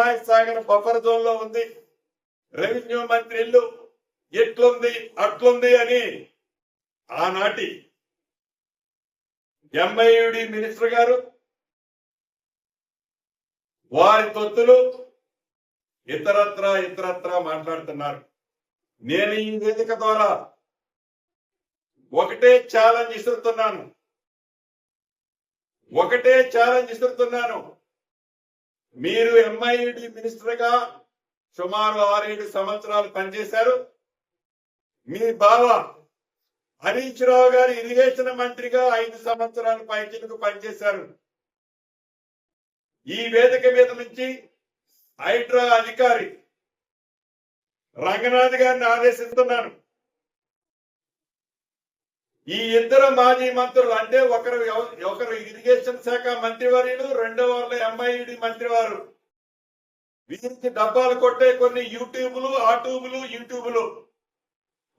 Himayat Sagar buffer జోన్లో ఉంది. Revenue మంత్రి ఇల్లు ఎట్లుంది అట్లుంది అని ఆనాటి ఎంఐయుడి మినిస్టర్ గారు వారి తొత్తులు ఇతరత్ర ఇతరత్ర మాట్లాడుతున్నారు. నేను ఈ వేదిక ద్వారా ఒకటే ఛాలెంజ్ ఇస్తున్నాను ఒకటే ఛాలెంజ్ ఇస్తున్నాను మీరు ఎంఐడి మినిస్టర్గా సుమారు ఆరేడు సంవత్సరాలు పనిచేశారు. మీ బావ హరీష్ రావు గారు ఇరిగేషన్ మంత్రిగా ఐదు సంవత్సరాలు పైచిలకు పనిచేశారు. ఈ వేదిక మీద నుంచి హైడ్రా అధికారి రంగనాథ్ గారిని ఆదేశిస్తున్నాను. ఈ ఇద్దరు మాజీ మంత్రులు అంటే ఒకరు ఒకరు ఇరిగేషన్ శాఖ మంత్రివర్యులు రెండో ఎంఐడి మంత్రివారు. వీరికి డబ్బాలు కొట్టే కొన్ని యూట్యూబ్లు ఆ ట్యూబ్లు యూట్యూబ్లు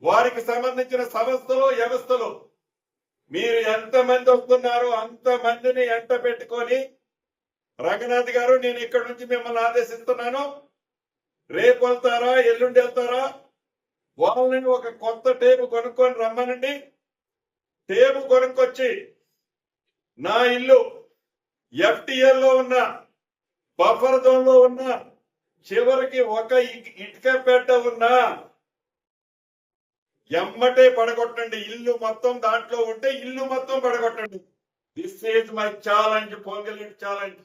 వారికి సంబంధించిన సంస్థలు వ్యవస్థలు. మీరు ఎంత మంది వస్తున్నారో అంత మందిని ఎంట పెట్టుకొని రంగనాథ్ గారు నేను ఇక్కడ నుంచి మిమ్మల్ని ఆదేశిస్తున్నాను. రేపు వెళ్తారా ఎల్లుండి వెళ్తారా? వాళ్ళని ఒక కొత్త టేపు కొనుక్కొని రమ్మనండి. టేపు కొనుక్కొచ్చి నా ఇల్లు ఎఫ్టిఎల్లో ఉన్న బఫర్ జోన్లో ఉన్న చివరికి ఒక ఇటుక పెట్ట ఉన్నా ఎమ్మటే పడగొట్టండి. ఇల్లు మొత్తం దాంట్లో ఉంటే ఇల్లు మొత్తం పడగొట్టండి. This is my challenge pongali challenge